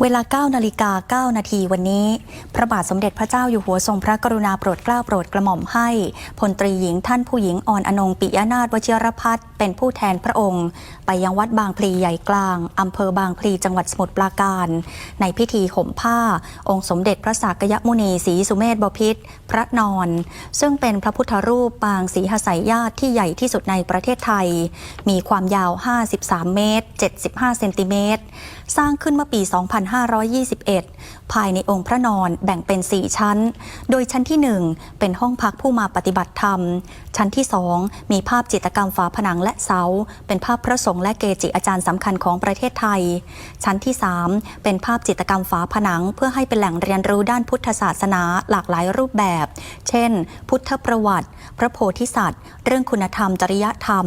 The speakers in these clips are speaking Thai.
เวลา 9 นาฬิกา 9 นาทีวันนี้ พระบาทสมเด็จพระเจ้าอยู่หัวทรงพระกรุณาโปรดเกล้าโปรดกระหม่อมให้พลตรีหญิงท่านผู้หญิงอ่อนอนงปิยนาถวชิรพัฒน์เป็นผู้แทนพระองค์ ไปยังวัดบางพลีใหญ่กลาง อำเภอบางพลีจังหวัดสมุทรปราการ ในพิธีห่มผ้า องค์สมเด็จพระสากยมุนีศรีสุเมธบพิตรพระนอน ซึ่งเป็นพระพุทธรูปปางศรีหสายญาติที่ใหญ่ที่สุดในประเทศไทย มีความยาว 53 เมตร 75 เซนติเมตร สร้างขึ้นเมื่อปี2521 ภายในองค์พระนอนแบ่งเป็น 4 ชั้น โดยชั้นที่ 1 เป็นห้องพักผู้มาปฏิบัติธรรม ชั้นที่ 2 มีภาพจิตรกรรมฝาผนังและเสา เป็นภาพพระสงฆ์และเกจิอาจารย์สำคัญของประเทศไทย ชั้นที่ 3 เป็นภาพจิตรกรรมฝาผนัง เพื่อให้เป็นแหล่งเรียนรู้ด้านพุทธศาสนาหลากหลายรูปแบบ เช่น พุทธประวัติ พระโพธิสัตว์ เรื่องคุณธรรม จริยธรรม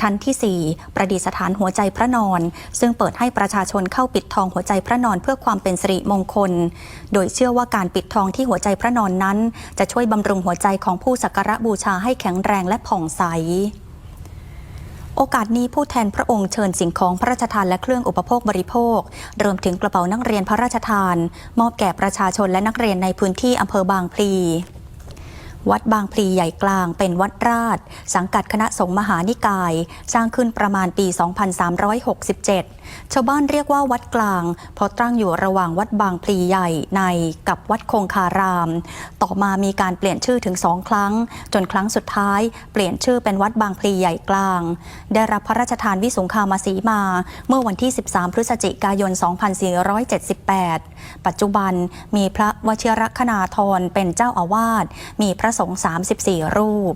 ชั้นที่ 4 ประดิษฐานหัวใจพระนอน ซึ่งเปิดให้ประชาชนเข้าปิดทองหัวใจพระนอนเพื่อความเป็นสิริมงคล โดยเชื่อว่าการปิดทองที่หัวใจพระนอนนั้น จะช่วยบำรุงหัวใจของผู้สักการะบูชาให้แข็งแรงและผ่องใสโอกาสนี้ผู้แทนพระองค์เชิญสิ่งของพระราชทานและเครื่องอุปโภคบริโภครวมถึงกระเป๋านักเรียนพระราชทาน มอบแก่ประชาชนและนักเรียนในพื้นที่อำเภอบางพลี วัดบางพลีใหญ่กลางเป็นวัดราช สังกัดคณะสงฆ์มหานิกาย สร้างขึ้นประมาณปี 2367 ชาวบ้านเรียกว่าวัดกลาง เพราะตั้งอยู่ระหว่างวัดบางพลีใหญ่ในกับวัดคงคาราม ต่อมามีการเปลี่ยนชื่อถึงสองครั้ง จนครั้งสุดท้าย เปลี่ยนชื่อเป็นวัดบางพลีใหญ่กลาง ได้รับพระราชทานวิสุงคามาสีมา เมื่อวันที่ 13 พฤศจิกายน 2478 ปัจจุบันมีพระวชิรคณาธรเป็นเจ้าอาวาสมีพระสงฆ์34 รูป